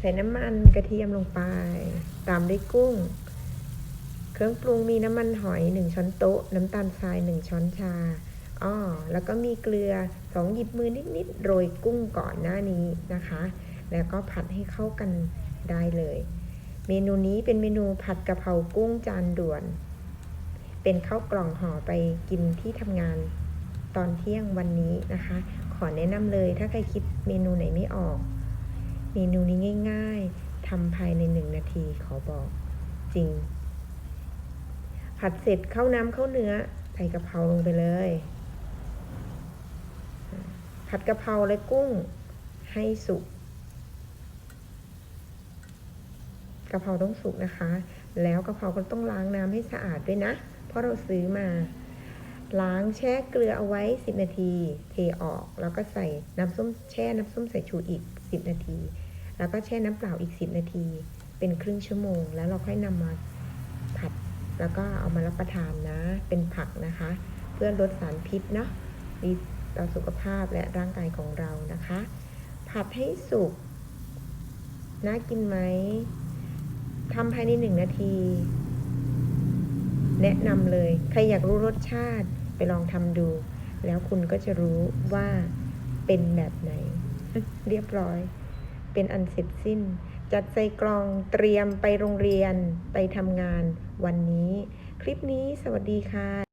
ใส่น้ำมันกระเทียมลงไป ตามด้วยกุ้ง เครื่องปรุงมีน้ำมันหอย 1 ช้อนโต๊ะ น้ำตาลทราย 1 ช้อนชาอ้อแล้วก็มีเกลือ 2 หยิบมือนิดๆโรยกุ้งก่อนหน้านี้นะคะ แล้วก็ผัดให้เข้ากันได้เลย เมนูนี้เป็นเมนูผัดกะเพรากุ้งจานด่วน เป็นข้าวกล่องห่อไปกินที่ทำงานตอนเที่ยงวันนี้นะคะ ขอแนะนำเลยถ้าใครคิดเมนูไหนไม่ออก เมนูนี้ง่าย ๆทำภายในหนึ่งนาทีขอบอกจริง ผัดเสร็จเข้าน้ำเข้าเนื้อ ใส่กะเพราลงไปเลย ผัดกะเพราและกุ้งให้สุกกะเพราต้องสุกนะคะ แล้วกะเพราก็ต้องล้างน้ำให้สะอาดด้วยนะ เพราะเราซื้อมา ล้างแช่เกลือเอาไว้ 10 นาที เทออก แล้วก็ใส่น้ำส้มแช่น้ำส้มสายชูอีก 10 นาที แล้วก็แช่น้ำเปล่าอีก 10 นาที เป็นครึ่งชั่วโมง แล้วเราค่อยนำมาผัด แล้วก็เอามารับประทานนะ เป็นผักนะคะ เพื่อลดสารพิษเนาะดีต่อสุขภาพและร่างกายของเรานะคะ ผัดให้สุกน่ากินไหมทำภายในหนึ่งนาที แนะนำเลย ใครอยากรู้รสชาติไปลองทำดู แล้วคุณก็จะรู้ว่าเป็นแบบไหน เรียบร้อย เป็นอันเสร็จสิ้น จัดใส่กล่องเตรียมไปโรงเรียนไปทำงานวันนี้ คลิปนี้สวัสดีค่ะ